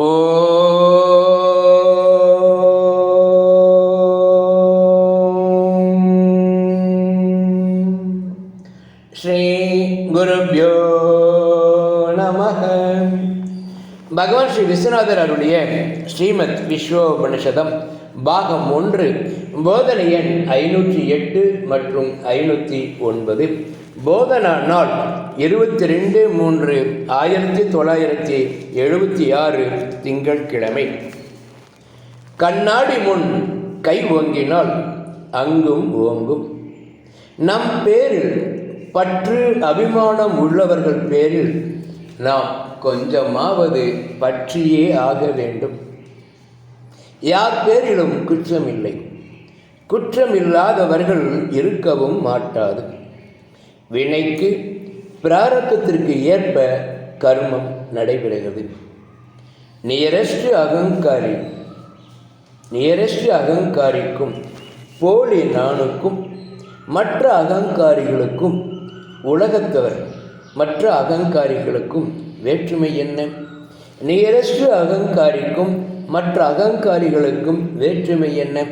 ও श्रीगुरुभ्यो பகவான் ஸ்ரீ விஸ்வநாதர் அருளிய ஸ்ரீமத் விஸ்வோபனிஷதம் பாகம் ஒன்று போதனை எண் ஐநூற்றி எட்டு மற்றும் ஐநூற்றி ஒன்பது. போதனா நாள் இருபத்தி ரெண்டு மூன்று ஆயிரத்தி தொள்ளாயிரத்தி எழுபத்தி ஆறு திங்கட்கிழமை. கண்ணாடி முன் கை ஓங்கினால் அங்கும் ஓங்கும். நம் பேரில் பற்று அபிமானம் உள்ளவர்கள் பேரில் நாம் கொஞ்சமாவது பற்றியே ஆக வேண்டும். யார் பேரிலும் குற்றமில்லை. குற்றமில்லாதவர்கள் இருக்கவும் மாட்டாது. வினைக்கு பிராரத்தத்திற்கு ஏற்ப கர்மம் நடைபெறுகிறது. நியரஸ்ட் அகங்காரி நியரஸ்ட் அகங்காரிக்கும் போலி நானுக்கும் மற்ற அகங்காரிகளுக்கும் உலகத்தவர் மற்ற அகங்காரிகளுக்கும் வேற்றுமை என்ன? நியரஸ்ட் அகங்காரிக்கும் மற்ற அகங்காரிகளுக்கும் வேற்றுமை என்ன?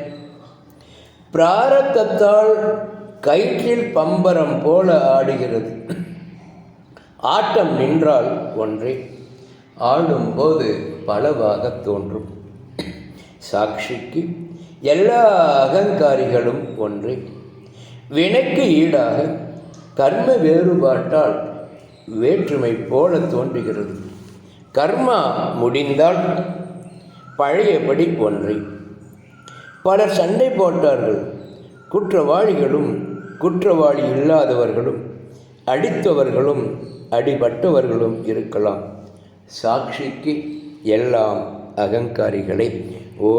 பிராரத்தத்தால் கயிற்றில் பம்பரம் போல ஆடுகிறது. ஆட்டம் நின்றால் ஒன்றே. ஆடும்போது பலவாக தோன்றும். சாட்சிக்கு எல்லா அகங்காரிகளும் ஒன்றே. வினைக்கு ஈடாக கர்ம வேறுபாட்டால் வேற்றுமை போல தோன்றுகிறது. கர்மா முடிந்தால் பழையபடி ஒன்றை. பலர் சண்டை போட்டார்கள். குற்றவாளிகளும் குற்றவாளி இல்லாதவர்களும் அடித்தவர்களும் அடிபட்டவர்களும் இருக்கலாம். சாட்சிக்கு எல்லாம் அகங்காரிகளை. ஓ